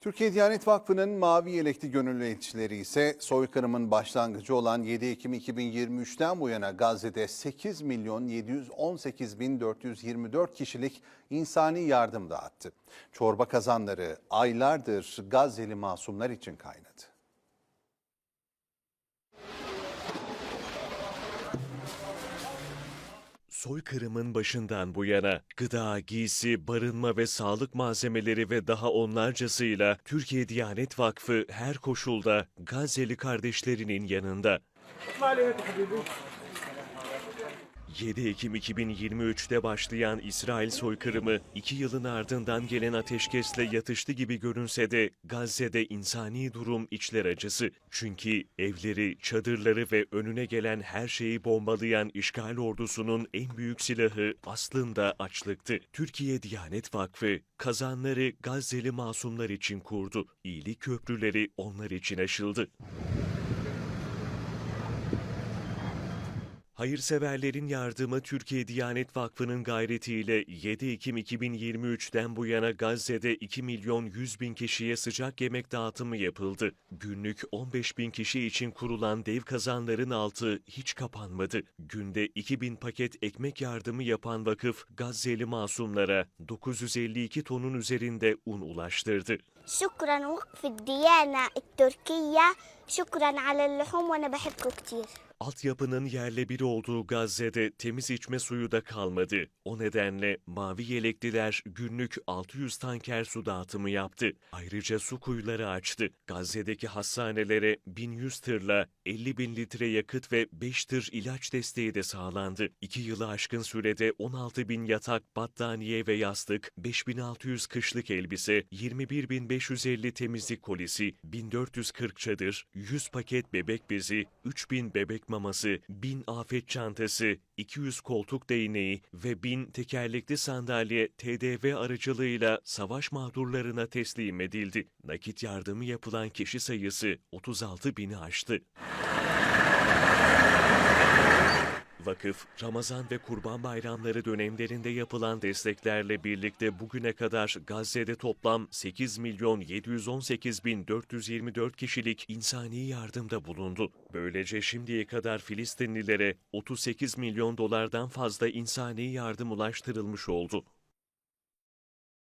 Türkiye Diyanet Vakfı'nın mavi yelekli gönüllü elçileri ise soykırımın başlangıcı olan 7 Ekim 2023'ten bu yana Gazze'de 8 milyon 718 bin 424 kişilik insani yardım dağıttı. Çorba kazanları aylardır Gazze'li masumlar için kaynadı. Soykırımın başından bu yana gıda, giysi, barınma ve sağlık malzemeleri ve daha onlarcasıyla Türkiye Diyanet Vakfı her koşulda Gazze'li kardeşlerinin yanında. 7 Ekim 2023'te başlayan İsrail soykırımı iki yılın ardından gelen ateşkesle yatıştı gibi görünse de Gazze'de insani durum içler acısı. Çünkü evleri, çadırları ve önüne gelen her şeyi bombalayan işgal ordusunun en büyük silahı aslında açlıktı. Türkiye Diyanet Vakfı kazanları Gazze'li masumlar için kurdu. İyilik köprüleri onlar için aşıldı. Hayırseverlerin yardımı Türkiye Diyanet Vakfı'nın gayretiyle 7 Ekim 2023'ten bu yana Gazze'de 2 milyon 100 bin kişiye sıcak yemek dağıtımı yapıldı. Günlük 15 bin kişi için kurulan dev kazanların altı hiç kapanmadı. Günde 2 bin paket ekmek yardımı yapan vakıf Gazze'li masumlara 952 tonun üzerinde un ulaştırdı. Şükran vakfı Diyanet Türkiye, şükran ala lhum ve ben Altyapının yerle bir olduğu Gazze'de temiz içme suyu da kalmadı. O nedenle mavi yelekliler günlük 600 tanker su dağıtımı yaptı. Ayrıca su kuyuları açtı. Gazze'deki hastanelere 1100 tırla 50 bin litre yakıt ve 5 tır ilaç desteği de sağlandı. 2 yılı aşkın sürede 16 bin yatak, battaniye ve yastık, 5600 kışlık elbise, 21550 temizlik kolisi, 1440 çadır, 100 paket bebek bezi, 3000 bebek maması, 1000 afet çantası, 200 koltuk değneği ve 1000 tekerlekli sandalye TDV aracılığıyla savaş mağdurlarına teslim edildi. Nakit yardımı yapılan kişi sayısı 36 bini aştı. Vakıf, Ramazan ve Kurban Bayramları dönemlerinde yapılan desteklerle birlikte bugüne kadar Gazze'de toplam 8 milyon 718 bin 424 kişilik insani yardımda bulundu. Böylece şimdiye kadar Filistinlilere 38 milyon dolardan fazla insani yardım ulaştırılmış oldu.